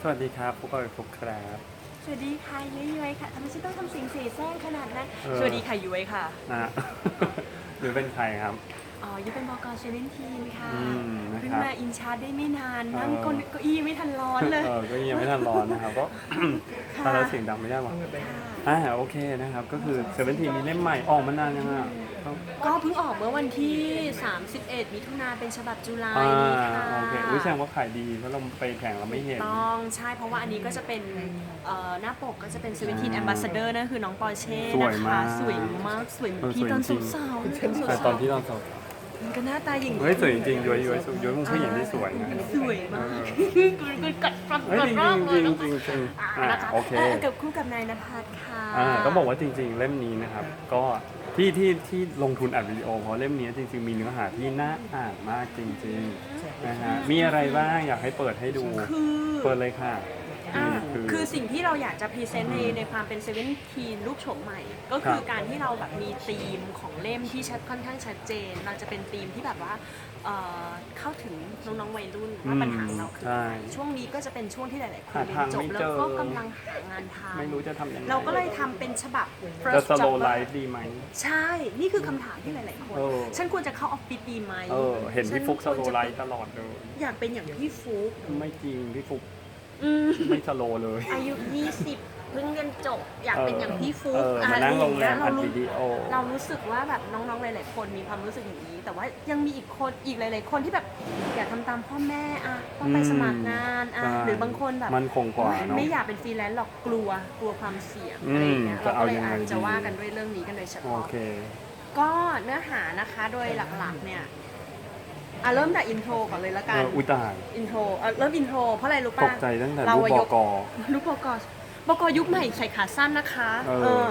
สวัสดีครับพวกเราพบครับ สวัสดีค่ะย้อยย้อยค่ะทำไมฉันต้องทำเสียงเสียแซงขนาดนั้น เออ สวัสดีค่ะย้อยค่ะนะหรือเป็นใครครับ อ๋อย้อยเป็นบกเซเว่นทีมค่ะ อืมนะครับเพิ่งมาอินชาร์จได้ไม่นาน นั่งเออ ก้นเก้าอี้ไม่ทันร้อนเลย เออก็ยังไม่ทันร้อนนะครับก็ ค่ะถ้าเราเสียงดังไม่ได้หรอ อ่าโอเคนะครับ ก็คือเซเว่นทีมีเล่มใหม่ออกมานานยังอะก็ก็เพิ่งออกเมื่อวันที่ 31 มิถุนาเป็นฉบับจุลาอ่ายนี้ค่ะโอเคอุ้ยแสดงว่าขายดีเพราะเราไปแข่งเราไม่เห็น ต้องใช่เพราะว่าอันนี้ก็จะเป็นเอ่อหน้าปกก็จะเป็นเซเว่นทีอืมแอมบาสเดอร์นั่นคือน้องปอร์เช่สวยนะมาคะ กสวยมากสวยเหมือนเออพี่สวยตอนจริง สาวๆแต่ตอนที่เราสอบมันก็หน้าตาอย่างนี้เฮ้ยสวยจริงๆย้อยย้อยย้อยเป็นผู้หญิงที่สวยนะสวยมากเออกูกูกัดฟันเฮ้ยกัดจริงร่างๆเลจริยงนะๆจริงๆจริงๆอ่านะคะโอเคกับคู่กับนายนภัสค่ะ อ่าต้องบอกว่าจริง ๆ เล่มนี้นะครับ ก็ที่ที่ที่ลงทุนอัดวิดีโอเพราะเล่มนี้จริง ๆ มีเนื้อหาที่น่าอ่านมากจริงๆนะฮะมีอะไรบ้างอยากให้เปิดให้ดู คือ เปิดเลยค่ะอ่านี่ คือสิ่งที่เราอยากจะพรีเซนต์ในในความเป็นเซเว่นทีนรูปโฉมใหม่ ก็คือครับการที่เราแบบมีธีมของเล่มที่ชัดค่อนข้างชัดเจน เราจะเป็นธีมที่แบบว่าเอ่อเข้าถึงน้องๆวัยรุ่นว่าปัญหาของเราคืออะไรใช่ช่วงนี้ก็จะเป็นช่วงที่หลายๆคนหาเรียทางนจบไม่แล้วเจอ ก็กำลังหางานทไม่รู้จะทำยังไงำเราก็เลยทำเป็นฉบับจะ first สโล jobber ไลฟ์ดีไหม ใช่ นี่คือคำถามที่หลาย ๆ คน เออ ฉันควรจะเข้าออฟฟิศดีไหมเออ เห็นพี่ฟุกสฉัโลควรจะไลฟ์ตลอดเลย อยากเป็นอย่างพี่ฟุก ไม่จริงพี่ฟุก อืมไม่สโลเลยอายุ 20 เพิ่งเรียนจบ อยากเป็นอย่างพี่ฟุเอกอมานั่งโรงแรมอัดวิดีโอ เรารู้สึกว่าแบบน้องๆ หลายๆ คนมีความรู้สึกอย่างนี้ แต่ว่ายังมีอีกคนอีกหลาย ๆ คนที่แบบอยากทำตามพ่อแม่อะต้องไปอืมสมัครงานอะใช่หรือบางคนแบบมันคงกว่าเนอะไม่อยากเป็นฟรีแลนซ์หรอกกลัวกลัวความเสี่ยงอืมอะไรอย่างเงี้ยจะเราเอาก็เลยยังไงอาจจะดีว่ากันด้วยเรื่องนี้กันโดยเฉโอพาะ เค ก็เนื้อหานะคะโดยหลักๆเนี่ย อะเริ่มจากอินโทรก่อนเลยละเอกันออุยตายอินโทรอะเริ่มอินโทรเพราะอะไรรู้ตป่ะกใจตั้งแต่เรารูปอะบยอกกลูกบกบกยุคใหม่ใส่ขาสั้นนะคะเออ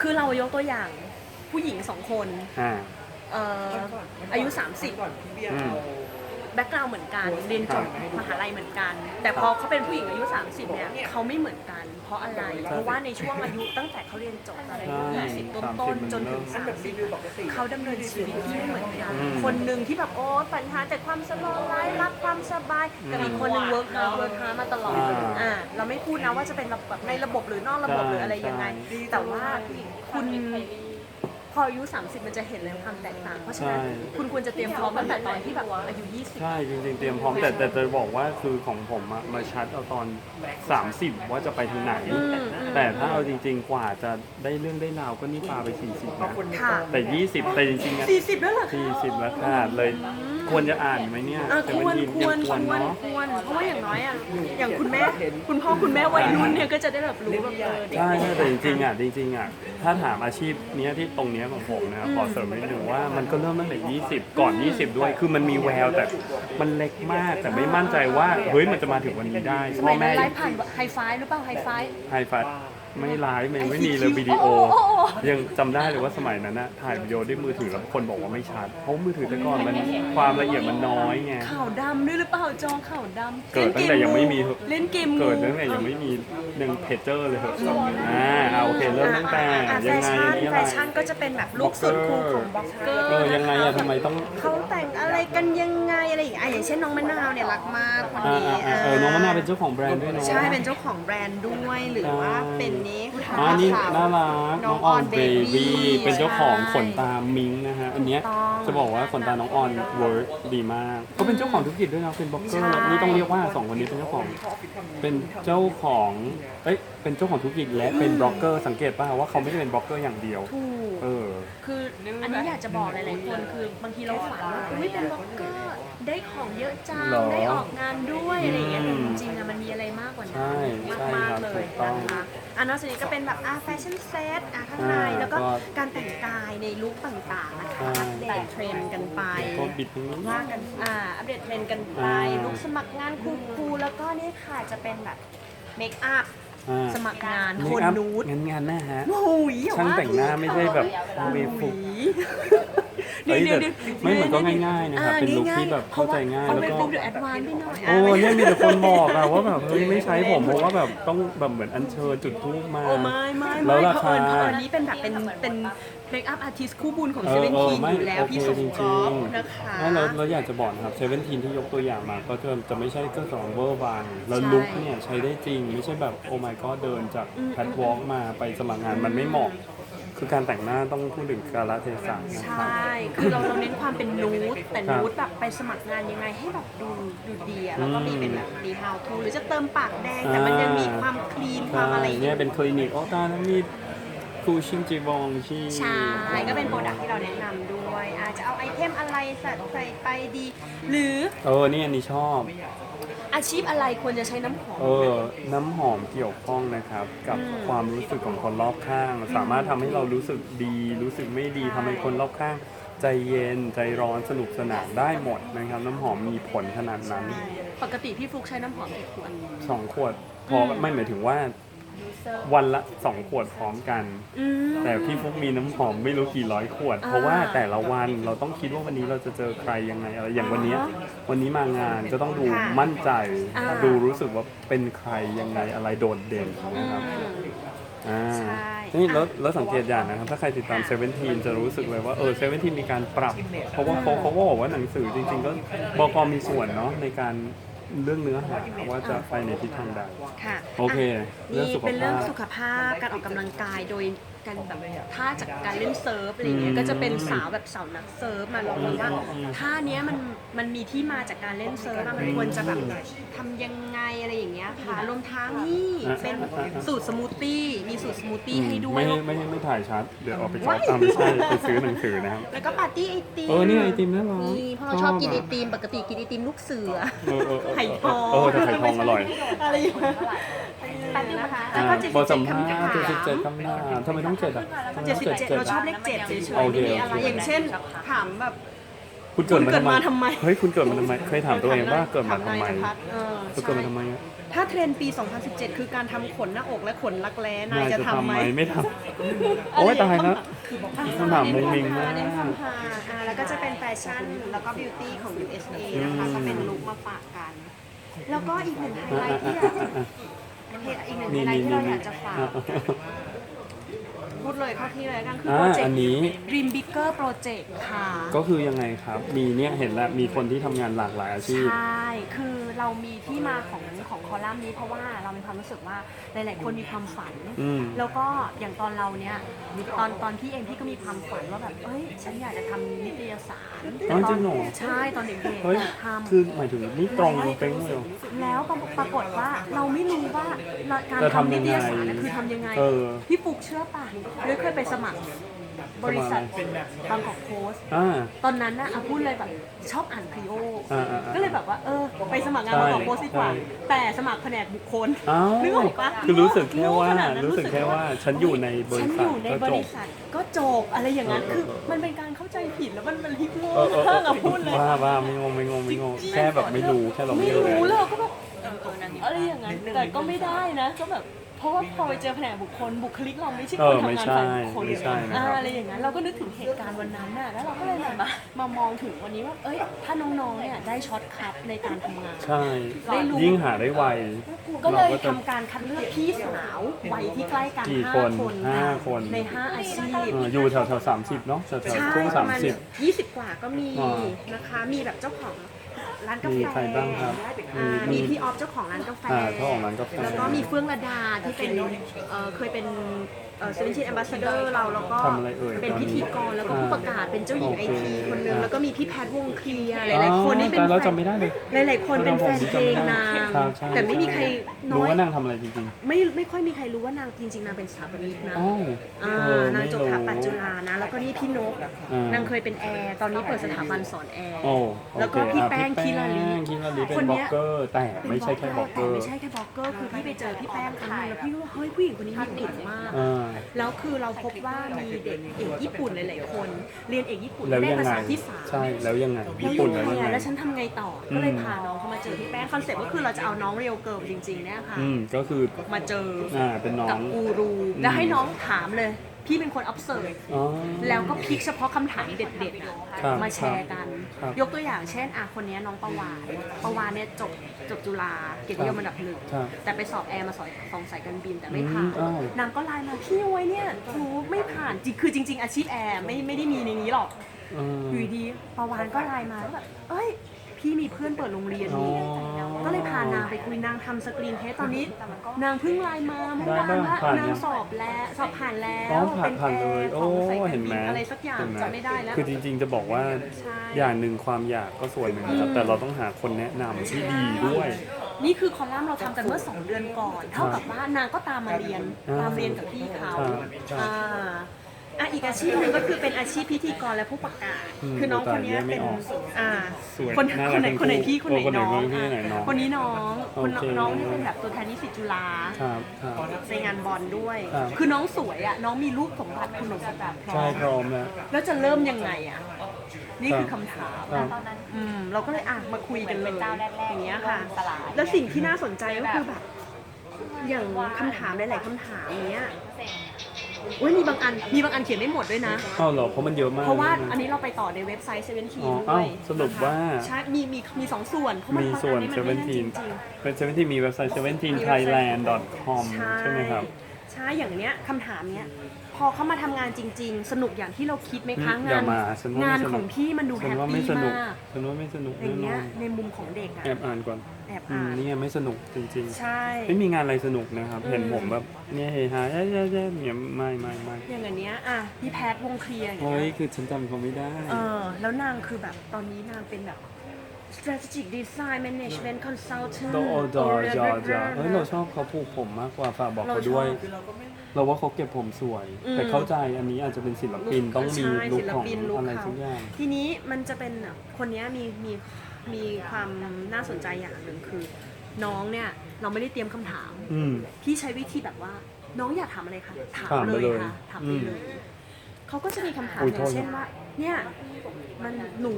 คือเรายกตัวอย่างผู้หญิงสองคนอ่า เอ่ออายุอืม30 แบ็กกราวเหมือนกันเรียนจบมหาลัยเหมือนกัน แต่พอเขาเป็นผู้หญิงอายุ 30เนี่ยเขาไม่เหมือนกัน เพราะอะไร เพราะว่าในช่วงอายุตั้งแต่เขาเรียนจบอะไรยี่สิบต้นๆจนถึงสามสิบเขาดำเนินชีวิตที่ไม่เหมือนกันอืมคนหนึ่งที่แบบโอ้ปัญหาแต่ความสโลว์ไลฟ์รักความสบายกับอีกคนหนึ่งเวิร์กฮาร์ดเวิร์กฮาร์ดมาตลอดอ่าอ่าเราไม่พูดนะว่าจะเป็นแบบในระบบหรือนอกระบบหรืออะไรยังไงใช่แต่ว่าคุณ พออายุ 30 มันจะเห็นเลยความแตกต่าง เพราะฉะนั้นใช่ คุณควรจะเตรียมพร้อมตั้งแต่ตอนที่แบบอายุ 20 ใช่จริงๆเตรียมพร้อมแต่แต่จะบอกว่าคือของผมอะมาชัดเอาตอน 30 ว่าจะไปทางไหน อืมอืมแต่ถ้าเอาจริง ๆ กว่าจะได้เรื่องได้ราวก็นี่ปาไป 40นะค่ะแต่ 20 แต่จริงๆอะ40 แล้วเหรอคะ40แล้วค่ะเลย ควรจะอ่านไหมเนี่ยอะแต่คมัวรยินคยัวงรควรเนาะควรเพราะว่าอย่างน้อยอะอย่างคุณแม่คุณพ่อคุณแม่วัยรุ่นเนี่ยก็จะได้แบบรู้แบบเออเด็กใช่ใช่แต่จริงๆอะจริงๆอะถ้าถามอาชีพเนี้ยที่ตรงเนี้ยของผมนะครับขอเสริมนิดนึงว่ามันก็เริ่มตั้งแต่ 20 ก่อน 20 ด้วย คือมันมีแววแต่มันเล็กมากแต่ไม่มั่นใจว่าเฮ้ยมันจะมาถึงวันนี้ได้สพ่มัอยนั้แม่นไลฟ์ผ่านไฮไฟหรือเปล่าไฮไฟไฮไฟ ไม่ไลฟ์ไม่ไม่มีเลยวิดีโอโอ้โอ้โอ้ยังจำได้เลยว่าสมัยนั้นนะถ่ายวิดีโอด้วยมือถือแล้วคนบอกว่าไม่ชัด เพราะมือถือแต่ก่อนมันความละเอียดมันน้อยไง ข่าวดำด้วยหรือเปล่าจอข่าวดำเกิดตั้งแต่ยังไม่มี เล่นเกมงูเกิดตั้งแต่ยังไม่มีหนึ่งเพจเจอร์เลยเหรออ่าเอาโอเคเริ่มตั้งแต่อะยังไงแฟชั่นอันนี้อะแฟไรชั่นก็จะเป็นแบบลุคสุดคูลของบล็อกเกอร์เออยังไงอะทำไมต้องเขาแต่งอะไรกันยังไงอะไรอย่างเงี้ยอะอย่างเช่นน้องมะนาวเนี่ยรักมากคนอ่านี้อ่าอ่าเออน้องมะนาวเป็นเจ้าของแบรนด์ด้วยเนาะ ใช่เป็นเจ้าของแบรนด์ด้วยหรือว่าเป็นนี้อ่านี่ค่ะน่ารักน้องออนเบบี้เป็นเจ้าของขนใช่ตามิงค์นะฮะอันเนี้ยถูกต้องจะบอกว่าขนตาน้องออนเวิร์กดีมากก็เป็นเจ้าของธุรกิจด้วยนะเป็นบล็อกเกอใช่ร์นี่ต้องเรียกว่าสองคนนี้เป็นเจ้าของ เป็นเจ้าของเอ้ยเป็นเจ้าของธุรกิจและเป็นบล็อกเกอร์สังเกตป่ะว่าเขาไม่ได้เป็นบล็อกเกอร์อย่างเดียว ถูกเออ คืออันนี้อยากจะบอกหลายๆคนคือบางทีเราฝันว่าอุ้ยเป็นบล็อกเกอร์ได้ของเยอะจังหรอได้ออกงานด้วยอะไรอย่างเงี้ยอืแต่ม จริงๆอะมันมีอะไรมากกว่าใช่นั้นใช่มากครับๆเลถูยกต้องนะคะ อะนอกจากนี้ก็เป็นแบบอะแฟชั่นเซตอะข้างในอ่าแล้วก็ก็ การแต่งกายในลุคต่างๆนะคะใช่อัปเดตเทรนด์กันไป ก็บิดตรงนี้ ว่ากันอ่าอัปเดตเทรนด์กันไป อ่าลุคสมัครงานคูลๆแล้วก็นี่ค่ะจะเป็นแบบเมคอัพอ่า สมัครงานเมโทคนอัพนูดงานงานหน้าฮะ โอ้ยอย่ช่างแต่งหน้าไม่ใช่แบบโอ้เวยฟุกเอ้ย เดี๋ยวแต่เดี๋ยวไม่เหมือนก็ง่ายๆนะครับเป็นลุคที่แบบเข้าใจง่ายเอาแล้วไปก็เป็นเดอะแอดวานซ์ไปหน่อยโอ้เนี่ยมีแต่คนบอกอะว่าแบบเฮ้ยไม่ใช้ผมเพราะว่าแบบต้องแบบเหมือนอัญเชิญจุดทูปมา โอ้ไม่ไม่แล้ไม่วราเพคาราะเอิญเพราะเอิญนี้เป็นแบบเป็นเป็นเมคอัพอาร์ติสคู่บุญของเอเซอเว่นเออทีนไม่อยู่แล้วโอเคพี่สมจริงกๆอฟนะคะไม่เราเราอยากจะบอกนะครับเซเว่นทีนที่ยกตัวอย่างมาก็จะจะไม่ใช่เครื่องสำอางเวอร์วางแล้วใช่ลุคเนี่ยใช้ได้จริงไม่ใช่แบบโอ้ my god เดินจากแพทวอล์กมาไปสมัครงานมันไม่เหมาะ คือการแต่งหน้าต้องพูดถึงกาลเทศะนะใชครับ่ คือเราเราเน้นความเป็นนูดแต่ครับนูดแบบไปสมัครงานยังไงให้แบบดูดูดีอะแล้วก็มีเป็นแบบมี how to หรือจะเติมปากแดงแต่มันยังมีความคลีนความอะไรใช่เนี่ยเป็นคลินิกโอ้ตายแล้วมีคูชิงจีบองชีใช่ ก็เป็นโปรดักที่เราแนะนำด้วยอาจจะเอาไอเทมอะไรใส่ใส่ไปดี หรือ เออนี่อันนี้ชอบ อาชีพอะไรควรจะใช้น้ำหอม เออน้ำหอมเกี่ยวข้องนะครับ กับอืมความรู้สึกของคนรอบข้าง สามารถทำให้เรารู้สึกดี รู้สึกไม่ดีใช่ ทำให้คนรอบข้าง ใจเย็น ใจร้อนสนุกสนานได้หมดนะครับ น้ำหอมมีผลขนาดนั้น ปกติพี่ฟลุกใช้น้ำหอมกี่ขวด สองขวดพอไม่หมายถึงว่า วันละสองขวดพร้อมกัน อืม แต่พี่ฟุกมีน้ำหอมไม่รู้กี่ร้อยขวดอ่าเพราะว่าแต่ละวันเราต้องคิดว่าวันนี้เราจะเจอใครยังไงอะไรอย่างวันเนี้ยอ่าวันนี้มางานก็ต้องดูค่ะมั่นใจ อ่า ดูรู้สึกว่าเป็นใครยังไงอะไรโดดเด่นนะครับอืมอ่าใช่นี่แล้วแล้วสังเกตอย่างนะครับ ถ้าใครติดตามเซเว่นทีจะรู้สึกเลยว่าเออเซเว่นทีมีการปรับ เพราะว่าเขาเขาก็บอกว่าหนังสือจริง ๆ ก็บกมีส่วนเนาะในการ เรื่องเนื้อหาว่าจะไปในทิศทางใด ค่ะโอเคเรื่องนี่สุขภาพ เป็นเรื่องสุขภาพการออกกำลังกายโดย การแบบท่าจากการเล่นเซิร์ฟอะไรเงี้อืยมก็จะเป็นสาวแบบสาวนักเซิร์ฟมาลองดูว่าท่าเนี้ยมันมันมีที่มาจากการเล่นเซิร์ฟอะมันควรจะแบบทำยังไงอะไรอย่างเงี้ยค่ะรวมทั้งนี่เป็นสูตรสมูทตี้มีสูตรสมูทตี้ให้ด้วย ไม่ไม่ไม่ถ่ายชัด เดี๋ยวเอาไปช็อปตามไม่ใช่ไปซื้อหนังสือนะครับ แล้วก็ปาร์ตี้ไอติมเออนี่ไอติมน่ารักนี่เพราะเราชอบกินไอติมปกติกินไอติมลูกเสือเออเออเออไข่ทองเออแต่ไข่ทองอร่อยอะไรอย่างเงี้ย นะคะ แล้วก็อ่าเจ็ดบสิทบสัเจ็มดภาษณ์คำถามเจ็ดสิบเจ็ดคำถามทำไมต้องเจ็ดอะทำไมเจ็ดต้องสิบเจ็ดเจ็ดเจ็ดเราชอบเลขเจ็ดเฉยโอๆเคไม่มีอะไรโอเคอย่างเช่น ถามแบบ คุณเกิดคุณเกิดมามาทำทำไม ไมเฮ้ยคุณเกิดมาทำไมเคยถามตัวเองว่าเกิดมาทำไมถนยพัฒน์เออคุณเกิดมาทำไมถ้าเทรนด์ปี 2017 คือการทำขนหน้าอกและขนรักแร้นายนายจะจะทำทำไหไหมมไม่ทำโอ้ยตายแล้วคำถามมุ้งมิ้งมาก เน้นความฮาอ่าแล้วก็จะเป็นแฟชั่นแล้วก็บิวตี้ของ USA นะคะก็เป็นลุคมาฝากกัน แล้วก็อีกหนึ่งไฮไลท์ที่อยาก อีกหนึ่งไฮนี่ไลนี่ท์ที่นี่เราอนี่ยากจะฝาก พูดเลยเข้าที่เลยแล้วกันคืออ่าโปรเจกอันต์ นี้ Dream Bigger Project ค่ะ ก็คือยังไงครับ มีเนี่ยเห็นแล้วมีคนที่ทำงานหลากหลายอาชีพ ใช่ คือเรามีที่มาของของคอลัมน์นี้เพราะว่าเรามีความรู้สึกว่าหลาย ๆ คนมีความฝัน อืม แล้วก็อย่างตอนเราเนี่ยตอนตอนพี่เองพี่ก็มีความฝันว่าแบบเอ้ยฉันอยากจะทำนิตยสารอ๋อจริงเหรอ ใช่ตอนเด็กเฮ้ยๆอยากทำ คือหมายถึงนี่ตรงเป๊งเลยเหรอ แล้วปรากฏว่าเราไม่รู้ว่าการจะทำทำยันิงไงตยสารน่ะคือทำยังไง เออพี่ฟุกเชื่อป่ะเลยเคยไปสมัคร บริษัทบางกอกโพสต์อ่า ตอนนั้นนะอะพูดเลยแบบชอบอ่านพรีโออ่าอ่าอ่าก็เลยแบบว่าเออไปสมัครงานใช่บางกอกโพสต์ดีกว่า ใช่ แต่สมัครแผนกบุคคลอ้าวนึกออกปะคือรู้สึกแค่ว่า ขนาดนั้นรู้สึกแค่ว่า ฉันอยู่ในบริฉันษัอทยู่ในก็บจบ ริษัทก็จบอะไรอย่างนั้นเออคือมันเป็นการเข้าใจผิดแล้วมันมันลิบโลเออเออเอมาอกอะพูดเลยว่าว่าไม่งงไม่งงไม่งงแค่แบบไม่รู้แค่เราไม่ไม่รู้รู้เลยก็แบบอะไรอย่างนั้นแต่ก็ไม่ได้นะก็แบบ เพราะว่าพอไปเจอแผนกบุคคลบุคลิกเราไม่ใช่เอคอนไม่ทำงานใช่ฝ่ายบุคคลไม่ใช่นะครับอ่าอะไรอย่างนั้นเราก็นึกถึงเหตุการณ์วันนั้นน่ะแล้วเราก็เลยมามามองถึงวันนี้ว่าเอ้ยถ้าน้องๆเนี่ยได้ช็อตคัทในการทำงาน ใช่ได้รู้ ยิ่งหาได้ไว ก็เลยราจะทำการคัดเลือกพี่สาววัยที่ใกล้กันกี่ห้าคนคนห้าคน ในห้าอาชีพ เอออยู่แถวแถวสามสิบเนาะแถวแถวใช่ช่วงปสาระมมาณสิบ ยี่สิบกว่าก็มีอ่า นะคะ มีแบบเจ้าของ ร้านกาแฟมีใครบ้างครับอ่ามีมีพี่ออฟเจ้าของร้านกาแฟอ่าเจ้าของร้านกาแฟ แล้วก็มีเฟื่องระดาที่เป็นเอ่อเคยเป็น เซเว่นชีนแอมบาสเดอร์เราแล้วก็ทำอะไรเอ่ยเป็นตอนนี้พิธีกรแล้วก็ผู้ประกาศเป็นเจ้าหญิงโอไอเคทีคนนึงอ่าแล้วก็มีพี่แพทวงเคลียร์หลายๆคนนี่เป็นแต่เราแฟจำไม่ได้เลยหลายๆคนเป็นแฟนเพลงนางครับใช่ แต่ไม่มีใครน้รู้อย ว่านางทำอะไรจริงไม่ไม่ค่อยมีใครรู้ว่านางจริงๆนางเป็นสถาปนิกนะๆอ๋ออ่าเออนางไม่จบรู้สถาปัตย์จุฬานะ แล้วก็นี่พี่นก อ่านางเคยเป็นแอร์ ตอนนี้เปิดสถาบันสอนแอร์ โอ้โอแล้วเคก็พี่อะแป้งคีลาลีแป้งคีลาลีเป็คนนบเนี้ล็อย กเกอร์ แต่ไม่ใช่แค่บล็อกเกอแต่ร์ไม่ใช่แค่บล็อกเกอร์ คือพี่ไปเจอพี่แป้งครั้งนึงแล้วพี่ก็ว่าเฮ้ยผู้หญิงคนนี้มีเก่งมาก อ่าแล้วคือเราพบว่ามีเด็กเอกญี่ปุ่นหลายๆคน เรียนเอกญี่ปุ่นแล้วได้ยังภาไงษาที่สาม ใช่แล้วยังไงแล้วญี่ปุ่นยัแล้วงยังไงไง แล้วฉันทำไงต่ออืมก็เลยพาน้องเขามาเจอพี่แป้งคอนเซ็ปต์ก็คือเราจะเอาน้องเรียวเกิร์ลจริงๆเนี่ยค่ะ อืมก็คือมาเจออ่าเป็นน้อกับง กูรู แล้วให้น้องถามเลย พี่เป็นคน observe อ๋อ แล้วก็พิกเฉพาะคำถามเด็ดๆอะครับมาแชร์กัน ครับยกตัวอย่างเช่นอะคนนี้น้องประวานประวานเนี่ยจบจบจุฬาเกียรตินิยมอันดับหนึ่งครับแต่ไปสอบแอร์มาสองสองสายการบินแต่ไม่ผ่านอืมอ้าวนางก็ไลน์มาพี่ไว้เนี่ยหนูไม่ผ่านจริงคือจริง ๆ อาชีพแอร์ไม่ไม่ได้มีในนี้หรอกเอออยู่ดีๆประวานก็ไลน์มาแล้วแบบ เอ้ย พี่มีเพื่อนเปิดโรงเรียนนี้อ๋อก็เลยพานางไปคุยนางทำสกรีนเทสตอนนี้ นางเพิ่งไลน์มาเมื่อวานได้ว่าผ่านนางยังสอบแล้วสอบผ่านแล้อ๋อวผ่านผ่านเลยขโอ้องสายการเห็นบิไหมนอะไรสักอย่างเห็นหจำไม่ได้แล้วคือจริงๆจะบอกว่าใช่ อย่างหนึ่งความอยากก็ส่วนหนึ่งนะครับแต่เราต้องหาคนแนะนำที่ดีด้วย นี่คือคอลัมน์เราทำกันเมื่อ 2 เดือนก่อน เท่ากับว่านางก็ตามมาเรียน อ่าตามเรียนกับพี่เขาครับครับอ่า อะอีกอาชีพหนึ่งก็คือเป็นอาชีพพิธีกรและผู้ประกาศ อืมคือน้องคนเนี้ยแต่แยกไม่เป็นออกอ่าสวยคนน่าครันกไหนทั้งคนไหนคู่พี่คนไหนโอ้คนไหนน้องพี่คนไหนน้องคนนี้น้องคนโอเค น้องนี่เป็นแบบตัวแทนนิสิตจุฬาครับครับ ในงานบอลด้วย ครับ คือน้องสวยอะน้องมีรูปสมบัติคุณสมบัติพร้อใช่มพร้อมแล้ว แล้วจะเริ่มยังไงอะนี่คือคำถาม ครับอืมเราก็เลยอะมาคุยกันเลยเจ้าแรกๆอย่างเงี้ยค่ะ ตลาด แล้วสิ่งที่น่าสนใจก็คือแบบ อย่างคำถามหลายๆคำถามเนี้ย อุ้ยมีบางอันมีบางอันเขียนไม่หมดด้วยนะ อ้าวเหรอเพราะมันเยอะมากเพราะว่าอันนี้เราไปต่อในเว็บไซต์เซเว่นทีอ๋อด้วอ้าวยสรุปว่าใช่มีมีมีสองส่วนเพราะมันมีบางส่วน อันนี่มันไม่แน่นจริง17เป็น17มีเว็บไซต์ 17thailand.com ๆใช่ไหมครับ ใช่อย่างเนี้ยคำถามเนี้ย พอเขามาทำงานจริง ๆ สนุกอย่างที่เราคิดไหมคะอืมงาอย่านมาฉันว่าไม่งานสนุก ของพี่มันดูฉัแฮนปว่าไม่ปี้สนุกมากฉันว่าไม่สนุกอแน่ย่างนเงี้อยนในมุมของเด็กอะแอบอ่านก่อนแอบอือ่ามนเนี่ยไม่สนุกจริงใช่ ๆ ไม่มีงานอะไรสนุกนะครับอืมเห็นผมแบบเนี่ยเฮฮาแย่ๆๆเนี่ยไม่ไม่ไม่อย่างอันเนี้ยอะพี่แพทวงเคลียร์อย่างเฮ้เงี้ยยคือฉันจำเขาไม่ได้ เออแล้วนางคือแบบตอนนี้นางเป็นแบบ strategic design management consultant โดโอดอโเรียนจอเรียนจอเฮ้ยนะเราชอบเขาผูกผมมากกว่าฝากบอกเราเขาด้วยชอบเราว่าเขาเก็บผมสวย อืมแต่เข้าใจอันนี้อาจจะเป็นศิลปินต้องมีใช่ลุคศิลของปินลุคอะไรเขา สักอย่าง ทีนี้มันจะเป็นแบบคนเนี้ยมีมี มีความน่าสนใจอย่างหนึ่งคือ น้องเนี่ยเราไม่ได้เตรียมคำถาม อืม พี่ใช้วิธีแบบว่า น้องอยากถามอะไรคะถามถามเลไปยเลยค่ะถามไปอืมเลยเขาก็จะมีคำถามอุ๊ยอย่างโทษเช่นว่า เนี่ยมันหนู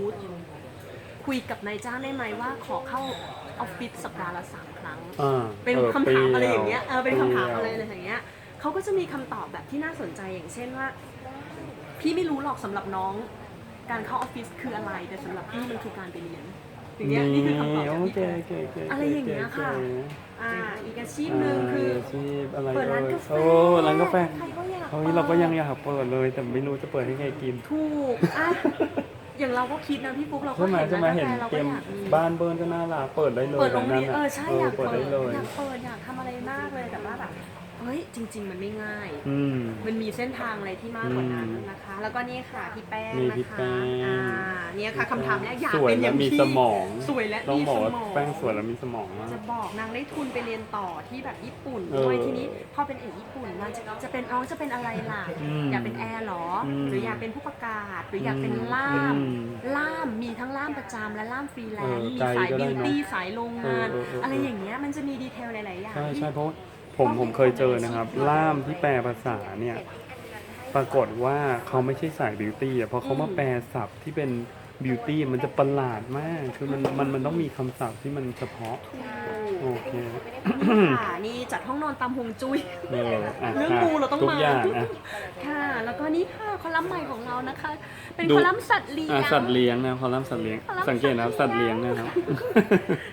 คุยกับนายจ้างได้ไหมว่าขอเข้าออฟฟิศสัปดาห์ละสามครั้ง อ่าเป็นออคำถามอะไรอย่างเงี้ยปเออ เป็นคำถามอะไรปอย่างเงี้ยเขาก็จะมีคำตอบแบบที่น่าสนใจอย่างเช่นว่า พี่ไม่รู้หรอกสำหรับน้อง การเข้าออฟฟิศคืออะไร แต่สำหรับพี่มันคือการไปเรียน อย่างเงี้ยนี่คือคำตอบจากโอพี่เคแพรโอเคโอเคอะไรอย่างเงี้ยค่ะก๋อ่าอีกอาชีพๆหนึ่งคืออาชีพอะไรเปิดร้านเอ่ยกาแฟโอ้ร้านกาแฟใครก็อยากเฮ้ยเปิดเราก็ยังอยากเปิดเลย แต่ไม่รู้จะเปิดให้ใครกินถูกอะอย่างเราก็คิดนะพี่ปุ๊กเราก็ใช่ไหมเห็นใช่ไหมร้านเห็นกาแฟเราเตก็รียมอยากมีบ้านเบิร์นก็น่ารักเปิดได้เลยเปิดโรงเรียนแบบเออใช่อยากเปิดเปิได้ดเลย อยากเปิดอยากทำอะไรมากเลยแต่ว่าแบบ เฮ้ยจริง ๆ มันไม่ง่าย อืม มันมีเส้นทางอะไรที่มากกว่านั้นอืมนะคะ แล้วก็นี่ค่ะพี่แป้งมีนะพี่คะแป้ง อ่าเนี่ยค่ะคำถามแรกอยากสวยเป็นอและย่างมีพี่สมองสวยและต้องมีบอกสว่ามอง แป้งสวยและมีสมองมาก จะบอกนางได้ทุนไปเรียนต่อที่แบบญี่ปุ่นเออด้วยทีนี้พอเป็นเอกญี่ปุ่นนางจะจะเป็นน้องจะเป็นอะไรล่ะ อืมอยากเป็นแอร์เหรออมหรืออยากเป็นผู้ประกาศ หรืออยากเป็นล่าม อืมล่ามมีทั้งล่ามประจำและล่ามฟรีแลนซ์เออมีไกลสายก็ได้บิวเนอะตี้สายโรงงาน เออเออเอออ อะไรอย่างเงี้ยมันจะมีดีเทลหลายๆอย่างใช่ที่ ใช่เพราะ ผมผมเคยเจอนะครับ ล่ามที่แปลภาษาเนี่ย ปรากฏว่าเขาไม่ใช่สายบิวตี้อะเพราะเขามาแปลศัพท์ที่เป็น บิวตี้มันจะประหลาดมาก คือมันมันมันต้องมีคำศัพท์ที่มันเฉพาะ โอเค ค่ะนี่จัดห้องนอนตามฮวงจุ้ยเอออะเรื่องงูเราต้องทุกมา อย่างอะ ค่ะ แล้วก็นี่ค่ะคอลัมน์ใหม่ของเรานะคะ เป็นดู คอลัมน์สัตว์เลี้ยอะง สัตว์เลี้ยงนะคอลัมน์สัตว์เลี้ยง คอลัมน์ สังเกตนะครับสัสัตตว์ว์เลี้เลี้ยยงงนะครับ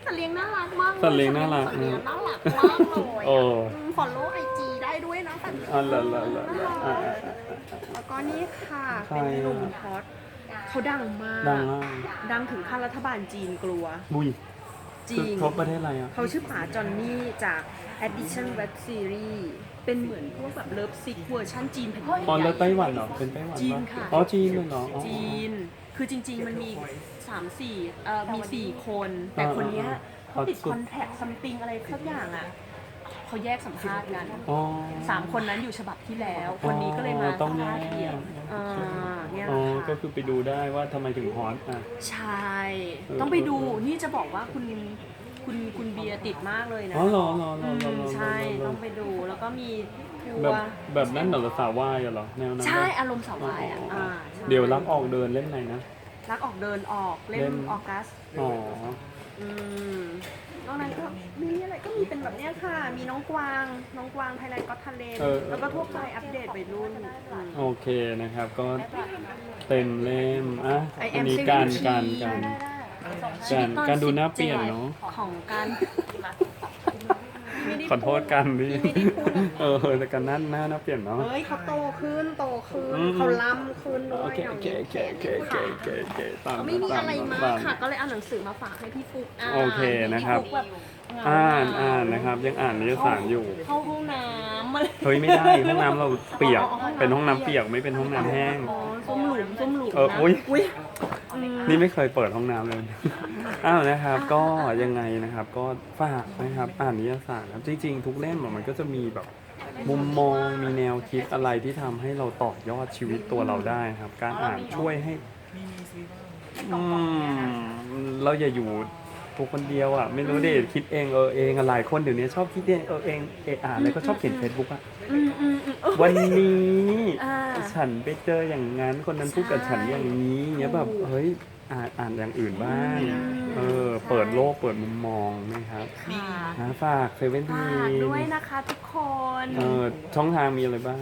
สัตว์เลี้ยงน่ารักมากสัตว์เลี้ยงน่ารักสัตว์เลี้ยงน่ารักมากเลยโอ้ ฟอลโล่ไอจีได้ด้วยนะสัตว์เลี้ยงอ๋อเหรอเหรอเหรอเหรออะอะแล้วก็นี่ค่ะใครเป็นหนุ่มอะฮอต เขาดังมาก ดังมากดังถึงขั้นรัฐบาลจีนกลัว บุยจริคืองครบประเทศอะไรอะ เขาชื่อป๋าจอนนี่จาก Edition Web Series เป็นเหมือนพวกแบบเลิฟซิกเวอร์ชันจีนแผ่นใหญ่อ๋อแล้วไต้หวันเหรอ เป็นไต้หวันจีนปค่ะ อ๋อจีนเลยเหรออ๋อ จีน คือจริง ๆ มันมี3 4เอ่อมี4คน แต่อ่าคนเนี้ยอ่าเขาติดฮอตสุดคอนแทคซัมติงอะไรสักอย่างอะเขาแยกสัมภาษณ์กันอ๋อ สามคนนั้นอยู่ฉบับที่แล้ว คนนี้ก็เลยมาต้องแยสัมภาษณ์เดี่ยวกอ่าเนี่ยอ๋อค่ะ ก็คือไปดูได้ว่าทำไมถึงฮอตอะ ใช่ เออต้องไปดู เออเออ นี่จะบอกว่าคุณคุณคุณเบียร์ติดมากเลยนะอ๋อเหรอเหรอเหรอือเหรอมเหรอใช่ เหรอต้องไปดู แล้วก็มีทัแบบวร์แบบนั้นเหรอสาววายอะเหรอแนวนั้นใช่ปะอารมณ์สาววายอะอ่าใช่เดี๋ยวรักออกเดินเล่นไหนนะ รักออกเดินออกเล่เล่มม ออกัส อ๋อ อืม นอกนั้นก็มีอะไรก็มีเป็นแบบเนี้ยค่ะ มีน้องกวาง น้องกวางไทยแลนด์ก็ทะเลนเออ แล้วก็ทั่วไปอัปเดตไปรุ่นอืม โอเคนะครับ ก็เต็มเล่มอะ I อัน am นี้ Siri การ Chi การการ การการดูหน้าเปลี่ยนเนาะ ของการไม่ได้ ขอโทษกันนี่ไม่ได้พูดเออแต่กันหน้าหน้าหน้าเปลี่ยนเนาะ เฮ้ยเขาโตขึ้นโตขึ้นอืม เขาล้ำขึ้นด้วโอยเคโอเคโอเคโอเคโอเคโอเคโอเคตามเขาไม่มีตาอะไรมากตามค่ะ ก็เลยเอาหนังสือมาฝากให้พี่ฟุกอ่านโอเคนะครับ พี่ฟุกแบบเหงอ่านมกอ่านนะครับ ยังอ่านนิตยสารอยู่ เข้าห้องน้ำอะไร เฮ้ยไม่ได้ห้องน้ำเราเปียก เป็นห้องน้ำเปียกไม่เป็นห้องน้ำแห้ง อ๋อส้มห ลุมส้มหลุมเออนะอุ๊ยอุ้ยอืมนี่ไม่เคยเปิดห้องน้ำเลย อ้าวนะครับ ก็ยังไงนะครับ ก็ฝากนะครับ อ่านนิยสารครับ จริง ๆ ทุกเล่มอะมันก็จะมีแบบ มุมมองมีแนวคิดอะไรที่ทำให้เราต่อยอดชีวิตตัวเราได้ครับ การอ่านช่วยให้อืมเราอย่าอยู่ ตัวคนเดียวอะไม่รู้ดิคิดเองเออเองอะหลายคนเดี๋ยวนี้ชอบคิดเองเออเองเอออ่านแล้วก็ชอบเขียนเฟซบุ๊กอะอืมอืมอืมเออวันนี้อ่าฉันไปเจออย่างนั้นคนนั้นพูดกับฉันอย่างนี้เนี้ยแบบถูกเฮ้ย อ่านอ่านอย่างอื่นบ้างอืมเออเปิดโลกเปิดมุมมองนะครับค่ะนะฝากเซเว่นทีฝากด้วยนะคะทุกคน เออช่องทางมีอะไรบ้าง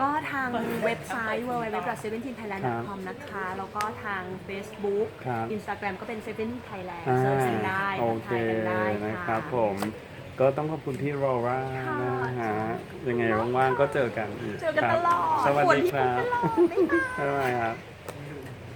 ก็ทางเว็บไซต์ www.17thailand.com นะคะ แล้วก็ทาง Facebook ครับ Instagram ก็เป็น17 Thailand อ่าเซิร์ชกันได้โอทักเคทายกันได้นะค่ะครับผมก็ต้องขอบคุณพี่โรรานะฮะยังไงว่างๆก็เจอกันอีกเจอกันครับตลอดสวัสดีปวดที่ครับตลอด บ๊ายบายบ๊ายบายครับ